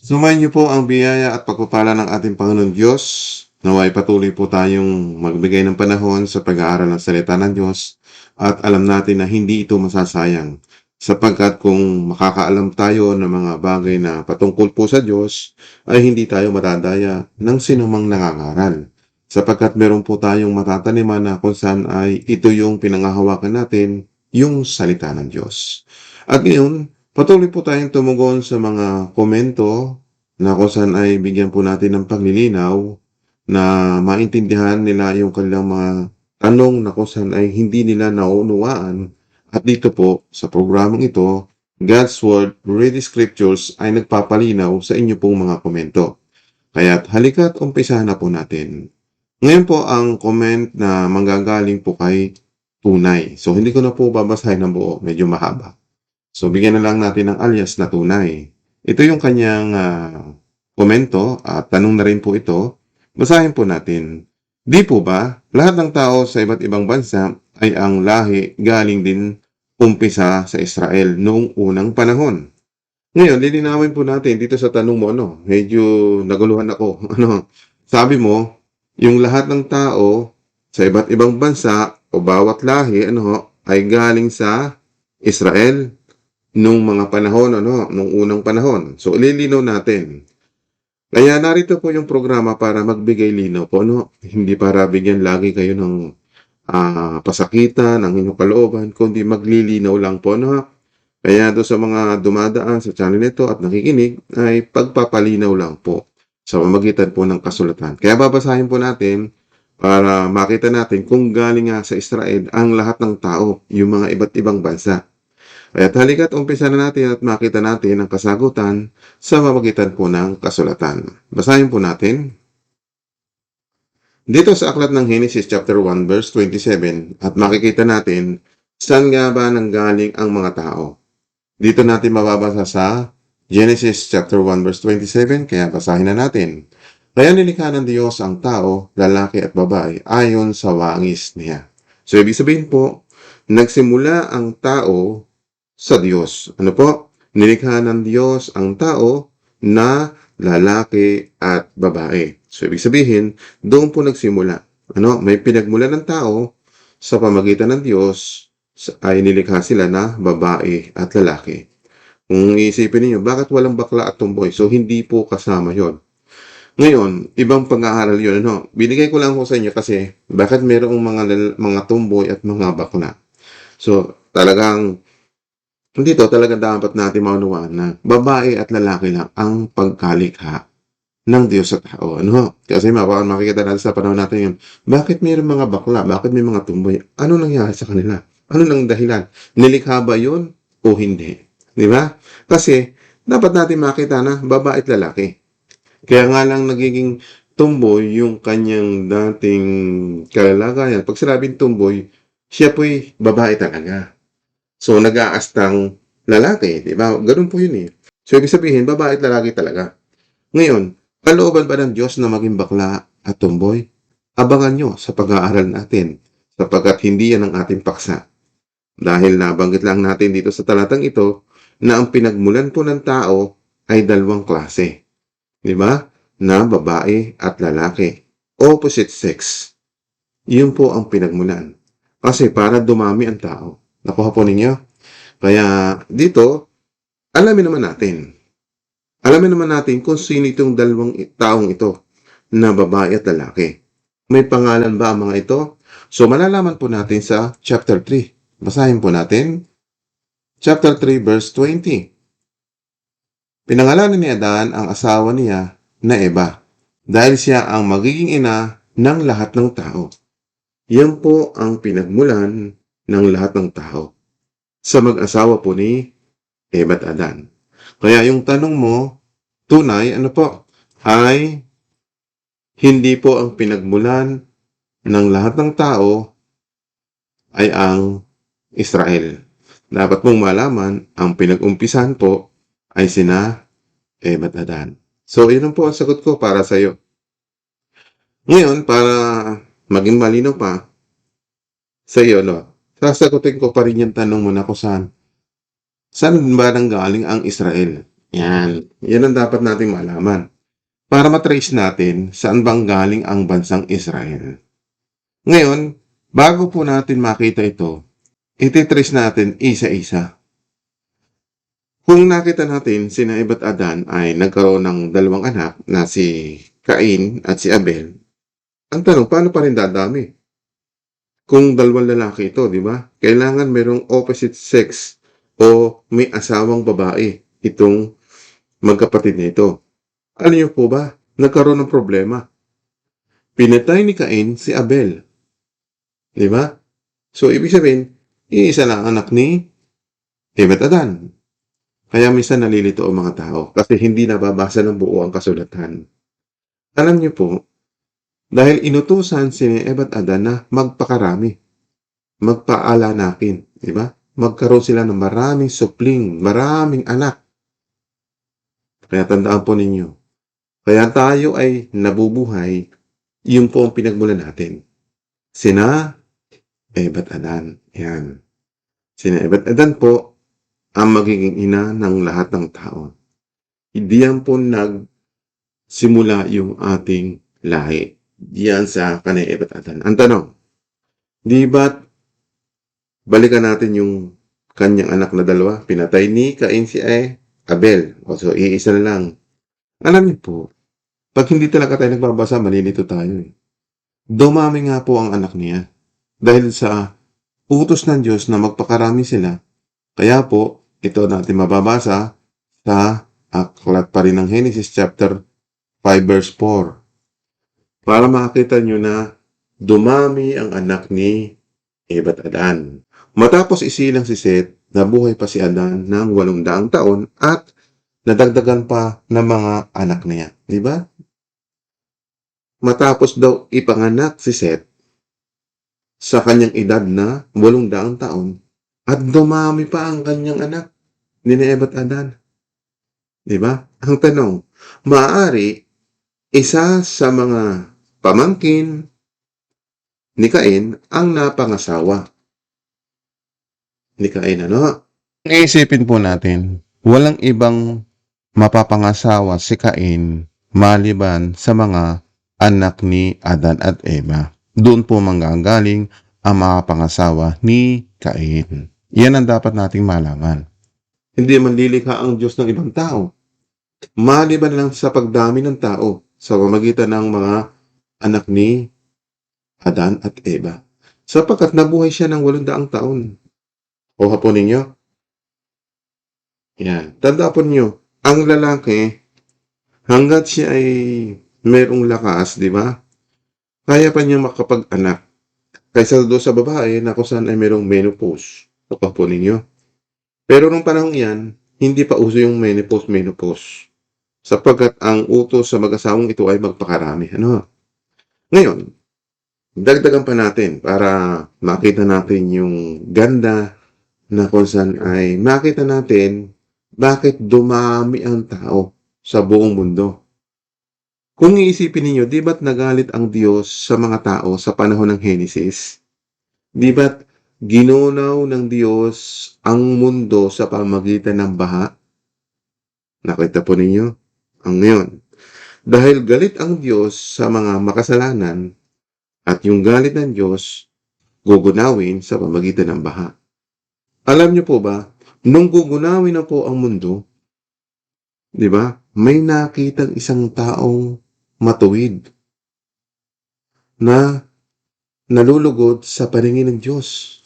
Sumayin niyo po ang biyaya at pagpapala ng ating Panginoon Diyos. Naway patuloy po tayong magbigay ng panahon sa pag-aaral ng salita ng Diyos at alam natin na hindi ito masasayang sapagkat kung makakaalam tayo ng mga bagay na patungkol po sa Diyos ay hindi tayo matadaya ng sinumang nangangaral sapagkat meron po tayong matataniman na kung saan ay ito yung pinangahawakan natin yung salita ng Diyos. At ngayon, Patuloy po tayong tumugon sa mga komento na kung saan ay bigyan po natin ng paglilinaw na maintindihan nila yung kanilang mga tanong na kung saan ay hindi nila naunawaan. At dito po, sa programang ito, God's Word, Read Scriptures ay nagpapalinaw sa inyo pong mga komento. Kaya't halika't umpisahan na po natin. Ngayon po ang comment na manggagaling po kay Tunay. So hindi ko na po babasahin ng buo, medyo mahaba. So, bigyan na lang natin ng alias na tunay. Ito yung kanyang ah, komento at tanong na rin po ito. Basahin po natin. Di po ba, lahat ng tao sa iba't ibang bansa ay ang lahi galing din umpisa sa Israel noong unang panahon. Ngayon, lilinawin po natin dito sa tanong mo, ano, medyo naguluhan ako. Ano, sabi mo, yung lahat ng tao sa iba't ibang bansa o bawat lahi, ano, ay galing sa Israel nung mga panahon, ano, nung unang panahon. So, ililinaw natin. Kaya narito po yung programa para magbigay linaw po, no? Hindi para bigyan lagi kayo ng ah, pasakitan, ng inyong kalooban, kundi maglilinaw lang po, no? Kaya do sa mga dumadaan sa channel nito at nakikinig, ay pagpapalinaw lang po sa pamagitan po ng kasulatan. Kaya babasahin po natin para makita natin kung galing nga sa Israel ang lahat ng tao, yung mga iba't ibang bansa. Kaya halika't umpisa na natin at makita natin ang kasagutan sa mamagitan po ng kasulatan. Basahin po natin. Dito sa aklat ng Genesis chapter 1 verse 27 at makikita natin saan nga ba nanggaling ang mga tao. Dito natin mababasa sa Genesis chapter 1 verse 27 kaya basahin na natin. Kaya nilikha ng Diyos ang tao, lalaki at babae ayon sa wangis niya. So ibig sabihin po, nagsimula ang tao sa Diyos. Ano po? Nilikha ng Diyos ang tao na lalaki at babae. So, ibig sabihin, doon po nagsimula. Ano? May pinagmula ng tao sa pamagitan ng Diyos ay nilikha sila na babae at lalaki. Kung iisipin niyo bakit walang bakla at tumboy? So, hindi po kasama yon. Ngayon, ibang pag-aaral yun. Ano? Binigay ko lang ko sa inyo kasi bakit mayroong mga, mga tumboy at mga bakla. So, talagang dito talaga dapat natin maunawaan na babae at lalaki lang ang pagkalikha ng Diyos sa tao. Ano? Kasi mapaka makikita natin sa panahon natin yun. Bakit mayroong mga bakla? Bakit may mga tumboy? Ano nangyari sa kanila? Ano nang dahilan? Nilikha ba yun o hindi? Di ba? Kasi dapat natin makita na babae at lalaki. Kaya nga lang nagiging tumboy yung kanyang dating kalalagayan. Pag sinabing tumboy, siya po'y babae talaga. So, nag-aastang lalaki, di ba? Ganun po yun eh. So, ibig sabihin, babae at lalaki talaga. Ngayon, kalooban ba ng Diyos na maging bakla at tumboy? Abangan nyo sa pag-aaral natin sapagkat hindi yan ang ating paksa. Dahil nabanggit lang natin dito sa talatang ito na ang pinagmulan po ng tao ay dalawang klase. Di ba? Na babae at lalaki. Opposite sex. Yun po ang pinagmulan. Kasi para dumami ang tao. Nakuha po ninyo? Kaya dito, alamin naman natin. Alamin naman natin kung sino itong dalawang taong ito na babae at lalaki. May pangalan ba ang mga ito? So malalaman po natin sa chapter 3. Basahin po natin. Chapter 3 verse 20. Pinangalanan ni Adan ang asawa niya na Eva dahil siya ang magiging ina ng lahat ng tao. Yan po ang pinagmulan ng lahat ng tao sa mag-asawa po ni Eva at Adan. Kaya yung tanong mo, tunay, ano po, ay hindi po ang pinagmulan ng lahat ng tao ay ang Israel. Dapat mong malaman, ang pinag-umpisan po ay sina Eva at Adan. So, yun po ang sagot ko para sa iyo. Ngayon, para maging malinaw pa sa iyo, no, sasagutin ko pa rin yung tanong mo na kung saan. Saan ba nanggaling ang Israel? Yan. Yan ang dapat nating malaman. Para matrace natin saan bang galing ang bansang Israel. Ngayon, bago po natin makita ito, ititrace natin isa-isa. Kung nakita natin si Naib at Adan ay nagkaroon ng dalawang anak na si Cain at si Abel, ang tanong, paano pa rin dadami? Kung dalawang lalaki ito, di ba? Kailangan merong opposite sex o may asawang babae itong magkapatid na ito. Alam niyo po ba, nagkaroon ng problema. Pinatay ni Cain si Abel. Di ba? So, ibig sabihin, iisa lang ang anak ni at Adan. Kaya minsan nalilito ang mga tao kasi hindi nababasa ng buo ang kasulatan. Alam niyo po, dahil inutusan si Eva at Adan na magpakarami, magpaalanakin, di ba? Magkaroon sila ng maraming supling, maraming anak. Kaya tandaan po ninyo, kaya tayo ay nabubuhay, yun po ang pinagmulan natin. Sina Eva at Adan. Yan. Sina Eva at Adan po ang magiging ina ng lahat ng tao. Hindi yan po nagsimula yung ating lahi. Diyan sa kanay Eva at Adan. Ang tanong, di ba't balikan natin yung kanyang anak na dalawa? Pinatay ni Cain si Abel. O so, iisa na lang. Alam niyo po, pag hindi talaga tayo nagbabasa, malilito tayo eh. Dumami nga po ang anak niya. Dahil sa utos ng Diyos na magpakarami sila, kaya po, ito natin mababasa sa aklat pa rin ng Genesis chapter 5 verse 4. Para makita nyo na dumami ang anak ni Eva at Adan. Matapos isilang si Seth, nabuhay pa si Adan ng walong daang taon at nadagdagan pa ng mga anak niya. Di ba? Matapos daw ipanganak si Seth sa kanyang edad na walong daang taon at dumami pa ang kanyang anak ni Eva at Adan. Di ba? Ang tanong, maaari isa sa mga pamangkin ni Cain ang napangasawa. Ni Cain ano? Iisipin po natin, walang ibang mapapangasawa si Cain maliban sa mga anak ni Adan at Eva. Doon po manggagaling ang mga pangasawa ni Cain. Yan ang dapat nating malaman. Hindi man lilikha ang Diyos ng ibang tao. Maliban lang sa pagdami ng tao sa pamagitan ng mga anak ni Adan at Eva. Sapagkat nabuhay siya ng walong daang taon. O po ninyo? Yan. Tanda po ninyo, ang lalaki, hanggat siya ay merong lakas, di ba? Kaya pa niya makapag-anak. Kaysa doon sa babae na kung saan ay merong menopause. O po ninyo? Pero nung panahon yan, hindi pa uso yung menopause, menopause. Sapagkat ang utos sa mag-asawang ito ay magpakarami. Ano? Ngayon, dagdagan pa natin para makita natin yung ganda na kung saan ay makita natin bakit dumami ang tao sa buong mundo. Kung iisipin ninyo, di ba't nagalit ang Diyos sa mga tao sa panahon ng Genesis? Di ba't ginunaw ng Diyos ang mundo sa pamagitan ng baha? Nakita po ninyo? Ang ngayon. Dahil galit ang Diyos sa mga makasalanan at yung galit ng Diyos gugunawin sa pamagitan ng baha. Alam niyo po ba, nung gugunawin na po ang mundo, di ba, may nakitang isang taong matuwid na nalulugod sa paningin ng Diyos.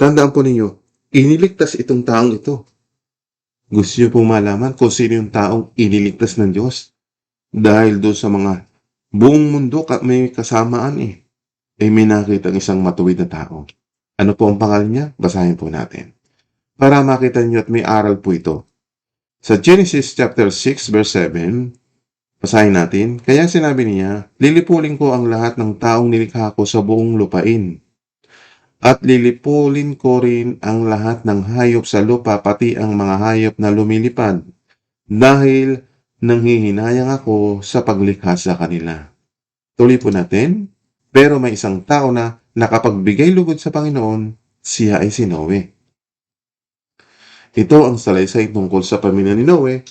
Tandaan po ninyo, iniligtas itong taong ito. Gusto niyo pong malaman kung sino yung taong iniligtas ng Diyos? Dahil doon sa mga buong mundo may kasamaan eh. Eh may nakita isang matuwid na tao. Ano po ang pangalan niya? Basahin po natin. Para makita niyo at may aral po ito. Sa Genesis chapter 6 verse 7, basahin natin. Kaya sinabi niya, lilipulin ko ang lahat ng taong nilikha ko sa buong lupain. At lilipulin ko rin ang lahat ng hayop sa lupa, pati ang mga hayop na lumilipad. Dahil nanghihinayang ako sa paglikha sa kanila. Tuloy po natin. Pero may isang tao na nakapagbigay lugod sa Panginoon, siya ay si Noe. Ito ang salaysay tungkol sa pamilya ni Noe.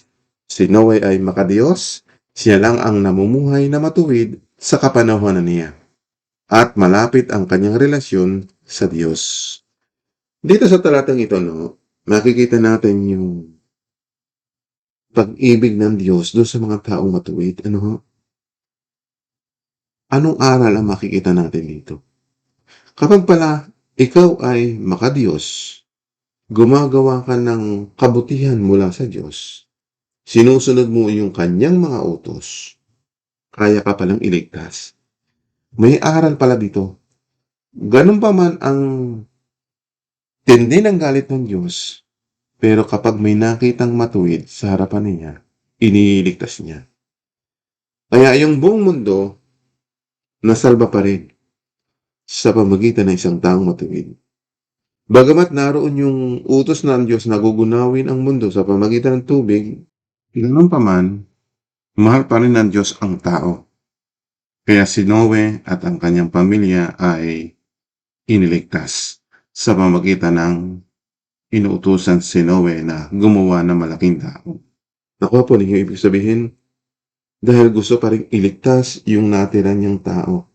Si Noe ay makadiyos, siya lang ang namumuhay na matuwid sa kapanahonan niya. At malapit ang kanyang relasyon sa Diyos. Dito sa talatang ito, no, makikita natin yung pag-ibig ng Diyos doon sa mga taong matuwid. Ano ho? Anong aral ang makikita natin dito? Kapag pala ikaw ay makadiyos, gumagawa ka ng kabutihan mula sa Diyos, sinusunod mo yung kanyang mga utos, kaya ka palang iligtas. May aral pala dito. Ganun pa man ang tindi ng galit ng Diyos, pero kapag may nakitang matuwid sa harapan niya, iniligtas niya. Kaya yung buong mundo, nasalba pa rin sa pamagitan ng isang taong matuwid. Bagamat naroon yung utos ng Diyos na gugunawin ang mundo sa pamagitan ng tubig, ganoon pa man, mahal pa rin ng Diyos ang tao. Kaya si Noe at ang kanyang pamilya ay iniligtas sa pamagitan ng inuutusan si Noe na gumawa ng malaking tao. Nakuha po ninyo ibig sabihin, dahil gusto pa rin iligtas yung natira niyang tao.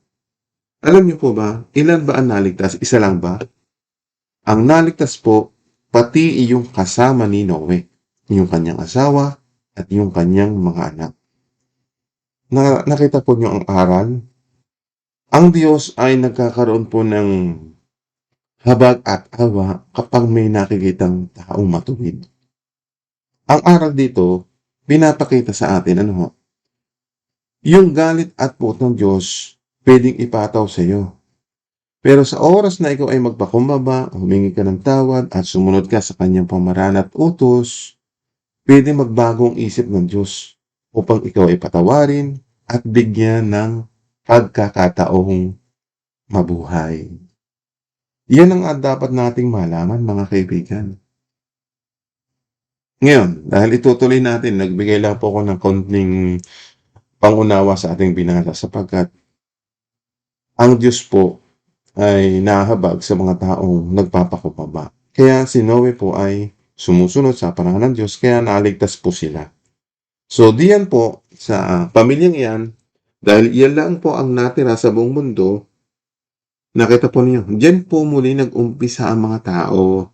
Alam niyo po ba, ilan ba ang naligtas? Isa lang ba? Ang naligtas po, pati yung kasama ni Noe, yung kanyang asawa at yung kanyang mga anak. Na, nakita po niyo ang aral? Ang Diyos ay nagkakaroon po ng habag at awa kapag may nakikitang taong matuwid. Ang aral dito, pinapakita sa atin, ano ho? Yung galit at puot ng Diyos, pwedeng ipataw sa iyo. Pero sa oras na ikaw ay magpakumbaba, humingi ka ng tawad at sumunod ka sa kanyang pamaraan at utos, pwede magbagong isip ng Diyos upang ikaw ay patawarin at bigyan ng pagkakataong mabuhay. Yan ang dapat nating malaman mga kaibigan. Ngayon, dahil itutuloy natin, nagbigay lang po ako ng konting pangunawa sa ating binasa sapagkat ang Diyos po ay nahabag sa mga taong nagpapakupaba. Kaya si Noe po ay sumusunod sa panahon ng Diyos kaya naligtas po sila. So diyan po sa pamilyang iyan, dahil iyan lang po ang natira sa buong mundo, nakita po ninyo, diyan po muli nag-umpisa ang mga tao.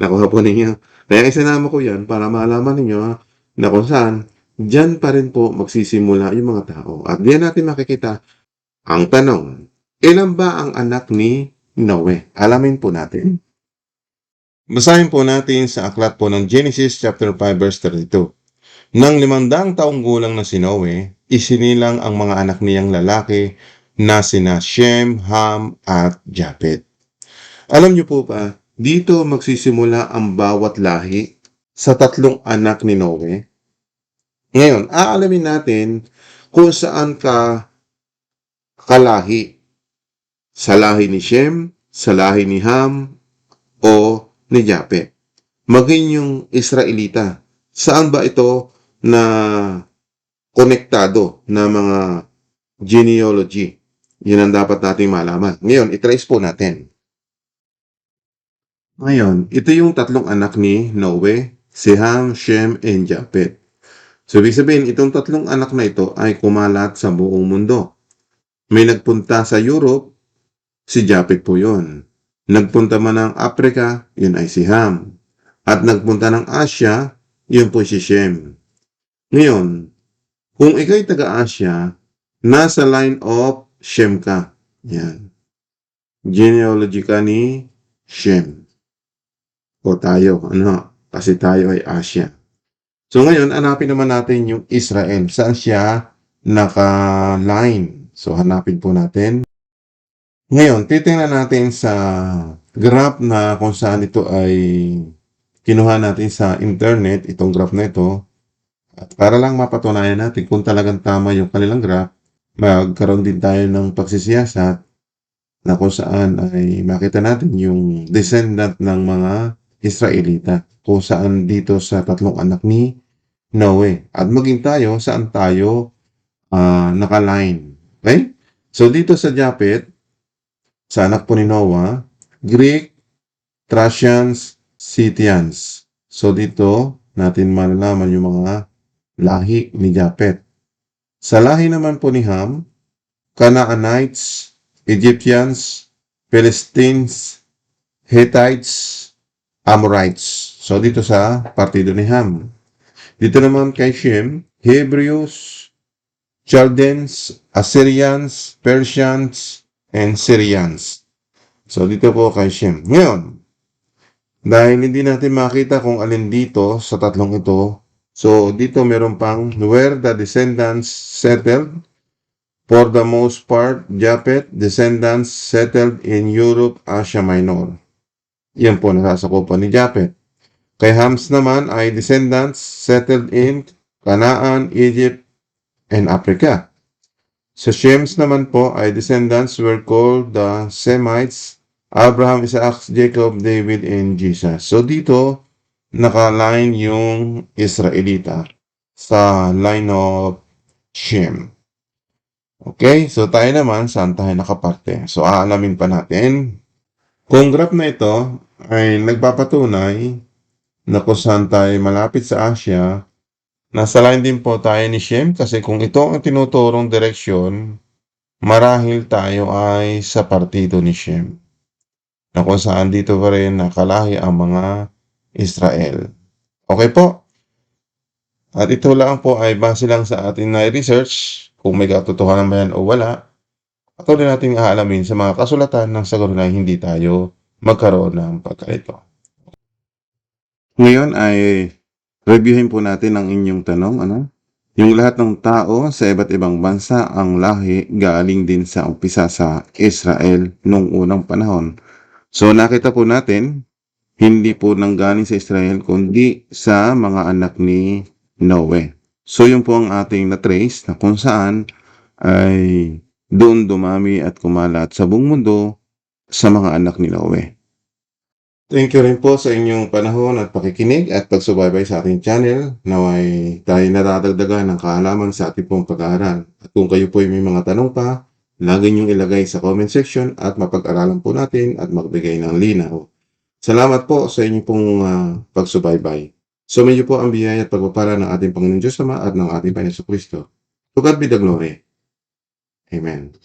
Nakuha po ninyo. Kaya isinama ko yan para malaman ninyo ha, na kung saan, diyan pa rin po magsisimula yung mga tao. At diyan natin makikita ang tanong, ilan ba ang anak ni Noe? Alamin po natin. Basahin po natin sa aklat po ng Genesis chapter 5 verse 32. Nang limandang taong gulang na si Noe, isinilang ang mga anak niyang lalaki na sina Shem, Ham, at Japet. Alam niyo po ba, dito magsisimula ang bawat lahi sa tatlong anak ni Noe. Ngayon, aalamin natin kung saan ka kalahi. Sa lahi ni Shem, sa lahi ni Ham, o ni Japet. Maging yung Israelita. Saan ba ito na konektado na mga genealogy? Yun ang dapat nating malaman. Ngayon, itrace po natin. Ngayon, ito yung tatlong anak ni Noe, si Ham, Shem, and Japet. So, ibig sabihin, itong tatlong anak na ito ay kumalat sa buong mundo. May nagpunta sa Europe, si Japet po yun. Nagpunta man ng Africa, yun ay si Ham. At nagpunta ng Asia, yun po si Shem. Ngayon, kung ikaw'y taga-Asia, nasa line of Shem ka. Yan. Genealogy ka ni Shem. O tayo, ano? Kasi tayo ay Asia. So ngayon, hanapin naman natin yung Israel. Saan siya naka-line? So hanapin po natin. Ngayon, titingnan natin sa graph na kung saan ito ay kinuha natin sa internet, itong graph na ito. At para lang mapatunayan natin kung talagang tama yung kanilang graph, magkaroon din tayo ng pagsisiyasat na kung saan ay makita natin yung descendant ng mga Israelita kung saan dito sa tatlong anak ni Noe. At maging tayo, saan tayo ah, nakaline. Okay? So dito sa Japet, sa anak po ni Noah, Greek, Thracians, Scythians. So dito natin malalaman yung mga lahi ni Japet. Sa lahi naman po ni Ham, Canaanites, Egyptians, Philistines, Hittites, Amorites. So dito sa partido ni Ham. Dito naman kay Shem, Hebrews, Chaldeans, Assyrians, Persians, and Syrians. So dito po kay Shem. Ngayon, dahil hindi natin makita kung alin dito sa tatlong ito, so dito meron pang where the descendants settled. For the most part, Japhet descendants settled in Europe, Asia Minor. Yan po nasasakupan ni Japhet. Kay Hams naman ay descendants settled in Canaan, Egypt, and Africa. Sa Shems naman po ay descendants were called the Semites, Abraham, Isaac, Jacob, David, and Jesus. So dito, nakaline yung Israelita sa line of Shem. Okay, so tayo naman, saan tayo nakaparte? So aalamin pa natin. Kung graph na ito ay nagpapatunay na kung saan tayo malapit sa Asia, nasa line din po tayo ni Shem kasi kung ito ang tinuturong direksyon, marahil tayo ay sa partido ni Shem na kung saan dito pa rin nakalahi ang mga Israel. Okay po? At ito lang po ay base lang sa ating na research kung may katotohanan ba yan o wala. Patuloy natin aalamin sa mga kasulatan ng sagot na hindi tayo magkaroon ng pagkalito. Ngayon ay reviewin po natin ang inyong tanong. Ano? Yung lahat ng tao sa iba't ibang bansa ang lahi galing din sa umpisa sa Israel nung unang panahon. So nakita po natin, hindi po nanggaling sa Israel kundi sa mga anak ni Noe. So yun po ang ating na-trace na kung saan ay doon dumami at kumalat sa buong mundo sa mga anak ni Noe. Thank you rin po sa inyong panahon at pakikinig at pagsubaybay sa ating channel na may tayo nadadagdagan ng kaalaman sa ating pong pag-aaral. At kung kayo po ay may mga tanong pa, lagi niyong ilagay sa comment section at mapag-aralan po natin at magbigay ng linaw. Salamat po sa inyong pong ah, pagsubaybay. Sumayin po ang biyaya at pagpapala ng ating Panginoon Diyos Ama at ng ating Panginoon Kristo. To God be the glory. Amen.